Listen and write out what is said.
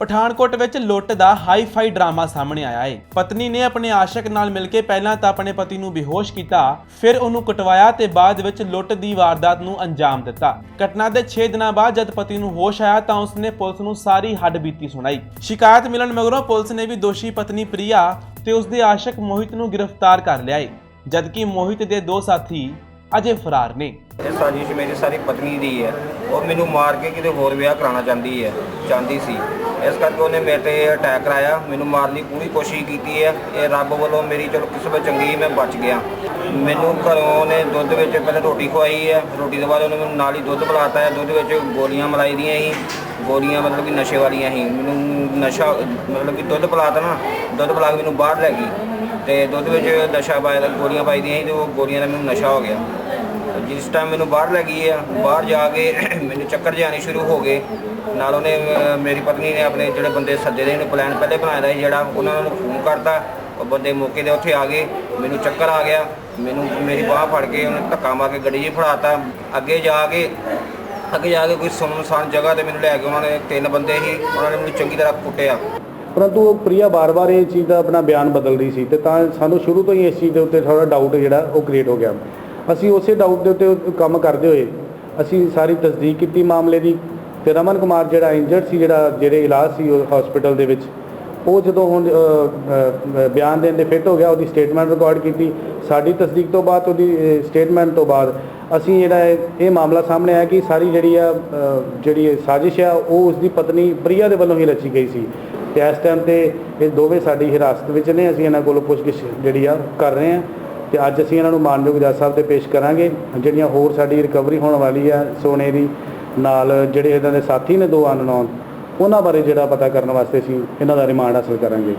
ਪਠਾਨਕੋਟ ਵਿੱਚ ਲੁੱਟ ਦਾ hi-fi drama ਸਾਹਮਣੇ ਆਇਆ ਹੈ ਪਤਨੀ ਨੇ ਆਪਣੇ ਆਸ਼ਕ ਨਾਲ ਮਿਲ ਕੇ ਪਹਿਲਾਂ ਤਾਂ ਆਪਣੇ ਪਤੀ ਨੂੰ ਬੇਹੋਸ਼ ਕੀਤਾ, ਫਿਰ ਉਹਨੂੰ ਕੁਟਵਾਇਆ ਤੇ ਬਾਅਦ ਵਿੱਚ ਲੁੱਟ ਦੀ ਵਾਰਦਾਤ ਨੂੰ ਅੰਜਾਮ ਦਿੱਤਾ। ਘਟਨਾ ਦੇ 6 ਦਿਨਾਂ ਬਾਅਦ ਜਦ ਪਤੀ ਨੂੰ ਹੋਸ਼ ਆਇਆ ਤਾਂ ਉਸਨੇ ਪੁਲਿਸ ਨੂੰ ਸਾਰੀ ਹੱਡਬੀਤੀ ਸੁਣਾਈ। ਸ਼ਿਕਾਇਤ ਮਿਲਣ ਮਗਰੋਂ ਪੁਲਿਸ ਨੇ ਵੀ ਦੋਸ਼ੀ ਪਤਨੀ ਪ੍ਰਿਆ ਤੇ ਉਸਦੇ ਆਸ਼ਕ ਮੋਹਿਤ ਨੂੰ ਗ੍ਰਿਫਤਾਰ ਕਰ ਲਿਆ ਹੈ ਜਦਕਿ ਮੋਹਿਤ ਦੇ ਦੋ ਸਾਥੀ ਅਜੇ ਫਰਾਰ ਨੇ। ਇਹ ਸਾਜ਼ਿਸ਼ ਮੇਰੀ ਸਾਰੀ ਪਤਨੀ ਦੀ ਹੈ। ਉਹ ਮੈਨੂੰ ਮਾਰ ਕੇ ਕਿਤੇ ਹੋਰ ਵਿਆਹ ਕਰਾਉਣਾ ਚਾਹੁੰਦੀ ਹੈ, ਚਾਹੁੰਦੀ ਸੀ। ਇਸ ਕਰਕੇ ਉਹਨੇ ਮੇਰੇ ਤੇ ਅਟੈਕ ਕਰਾਇਆ। ਮੈਨੂੰ ਮਾਰਨ ਦੀ ਪੂਰੀ ਕੋਸ਼ਿਸ਼ ਕੀਤੀ ਹੈ। ਇਹ ਰੱਬ ਵੱਲੋਂ ਮੇਰੀ ਚਲੋ ਕਿਸਮਤ ਚੰਗੀ ਮੈਂ ਬਚ ਗਿਆ। ਮੈਨੂੰ ਘਰੋਂ ਉਹਨੇ ਦੁੱਧ ਵਿੱਚ ਪਹਿਲਾਂ ਰੋਟੀ ਖਵਾਈ ਹੈ। ਰੋਟੀ ਤੋਂ ਬਾਅਦ ਉਹਨੇ ਮੈਨੂੰ ਨਾਲ ਹੀ ਦੁੱਧ ਪਿਲਾਤਾ ਹੈ। ਦੁੱਧ ਵਿੱਚ ਗੋਲੀਆਂ ਮਲਾਈ ਦੀਆਂ ਸੀ। ਗੋਲੀਆਂ ਮਤਲਬ ਕਿ ਨਸ਼ੇ ਵਾਲੀਆਂ ਸੀ। ਮੈਨੂੰ ਨਸ਼ਾ, ਮਤਲਬ ਕਿ ਦੁੱਧ ਪਿਲਾਤਾ ਨਾ, ਦੁੱਧ ਪਿਲਾ ਕੇ ਮੈਨੂੰ ਬਾਹਰ ਲੈ ਗਈ। ਤੇ ਦੁੱਧ ਵਿੱਚ ਨਸ਼ਾ ਪਾਇਆ, ਗੋਲੀਆਂ ਪਾਈ ਦੀਆਂ ਸੀ ਤੇ ਉਹ ਗੋਲੀਆਂ ਦਾ ਮੈਨੂੰ ਨਸ਼ਾ ਹੋ ਗਿਆ। ਜਿਸ ਟਾਈਮ ਮੈਨੂੰ ਬਾਹਰ ਲੈ ਗਈ ਆ ਬਾਹਰ ਜਾ ਕੇ ਮੈਨੂੰ ਚੱਕਰ ਜਾਣੇ ਸ਼ੁਰੂ ਹੋ ਗਏ। ਨਾਲ ਉਹਨੇ ਅਹ, ਮੇਰੀ ਪਤਨੀ ਨੇ ਆਪਣੇ ਜਿਹੜੇ ਬੰਦੇ ਸੱਦੇ ਦੇ ਉਹਨੇ ਪਲਾਨ ਪਹਿਲੇ ਬਣਾਇਆ ਦਾ ਸੀ ਜਿਹੜਾ ਉਹਨਾਂ ਨੂੰ ਫੋਨ ਕਰਤਾ। ਉਹ ਬੰਦੇ ਮੌਕੇ ਦੇ ਉੱਥੇ ਆ ਗਏ ਮੈਨੂੰ ਚੱਕਰ ਆ ਗਿਆ। ਮੈਨੂੰ ਮੇਰੀ ਬਾਹ ਫੜ ਕੇ ਉਹਨੇ ਧੱਕਾ ਮਾਰ ਕੇ ਗੱਡੀ 'ਚ ਫੜਾਤਾ। ਅੱਗੇ ਜਾ ਕੇ ਅੱਗੇ ਜਾ ਕੇ ਕੋਈ ਸੁੰਨਸਾਨ ਜਗ੍ਹਾ ਤੇ ਮੈਨੂੰ ਲੈ ਕੇ ਉਹਨਾਂ ਨੇ ਤਿੰਨ ਬੰਦੇ ਸੀ ਉਹਨਾਂ ਨੇ ਮੈਨੂੰ ਚੰਗੀ ਤਰ੍ਹਾਂ ਕੁੱਟਿਆ। ਪਰੰਤੂ ਉਹ ਪ੍ਰਿਆ ਬਾਰ-ਬਾਰ ਇਹ ਚੀਜ਼ ਦਾ ਆਪਣਾ ਬਿਆਨ ਬਦਲ ਰਹੀ ਸੀ ਤੇ ਤਾਂ ਸਾਨੂੰ ਸ਼ੁਰੂ ਤੋਂ ਹੀ ਇਸ ਚੀਜ਼ ਦੇ ਉੱਤੇ ਥੋੜਾ ਡਾਊਟ ਜਿਹੜਾ ਉਹ ਕ੍ਰੀਏਟ ਹੋ ਗਿਆ। ਅਸੀਂ ਉਸੇ ਡਾਊਟ ਦੇ ਉੱਤੇ ਕੰਮ ਕਰਦੇ ਹੋਏ ਅਸੀਂ ਸਾਰੀ ਤਸਦੀਕ ਕੀਤੀ ਮਾਮਲੇ ਦੀ। ਤੇ ਰਮਨ ਕੁਮਾਰ ਜਿਹੜਾ ਇੰਜਰਡ ਸੀ, ਜਿਹੜਾ ਜਿਹੜੇ ਇਲਾਜ ਸੀ ਉਹ ਹਸਪੀਟਲ ਦੇ ਵਿੱਚ, ਉਹ ਜਦੋਂ ਹੁਣ ਬਿਆਨ ਦੇਣ ਦੇ ਫਿੱਟ ਹੋ ਗਿਆ, ਉਹਦੀ ਸਟੇਟਮੈਂਟ ਰਿਕਾਰਡ ਕੀਤੀ। ਸਾਡੀ ਤਸਦੀਕ ਤੋਂ ਬਾਅਦ, ਉਹਦੀ ਸਟੇਟਮੈਂਟ ਤੋਂ ਬਾਅਦ ਅਸੀਂ ਜਿਹੜਾ ਇਹ ਮਾਮਲਾ ਸਾਹਮਣੇ ਆਇਆ ਕਿ ਸਾਰੀ ਜਿਹੜੀ ਆ ਜਿਹੜੀ ਸਾਜ਼ਿਸ਼ ਆ, ਉਹ ਉਸ ਦੀ ਪਤਨੀ ਪ੍ਰਿਆ ਦੇ ਵੱਲੋਂ ਹੀ ਰਚੀ ਗਈ ਸੀ। ਤੇ ਇਸ ਟਾਈਮ ਤੇ ਇਹ ਦੋਵੇਂ ਸਾਡੀ ਹਿਰਾਸਤ ਵਿੱਚ ਨੇ, ਅਸੀਂ ਇਹਨਾਂ ਕੋਲੋਂ ਪੁੱਛਗਿੱਛ ਜਿਹੜੀ ਆ, ਕਰ ਰਹੇ ਹਾਂ। ਤੇ ਅੱਜ ਅਸੀਂ ਇਹਨਾਂ ਨੂੰ ਮਾਨਯੋਗ ਜੱਜ ਸਾਹਿਬ ਤੇ ਪੇਸ਼ ਕਰਾਂਗੇ। ਜਿਹੜੀਆਂ ਹੋਰ ਸਾਡੀ ਰਿਕਵਰੀ ਹੋਣ ਵਾਲੀ ਆ, ਸੋਨੇ ਦੀ, ਨਾਲ ਜਿਹੜੇ ਇਹਨਾਂ ਦੇ ਸਾਥੀ ਨੇ ਦੋ ਅਨਨੋਨ, ਉਹਨਾਂ ਬਾਰੇ ਜਿਹੜਾ ਪਤਾ ਕਰਨ ਵਾਸਤੇ ਅਸੀਂ ਇਹਨਾਂ ਦਾ ਰਿਮਾਂਡ ਹਾਸਲ ਕਰਾਂਗੇ।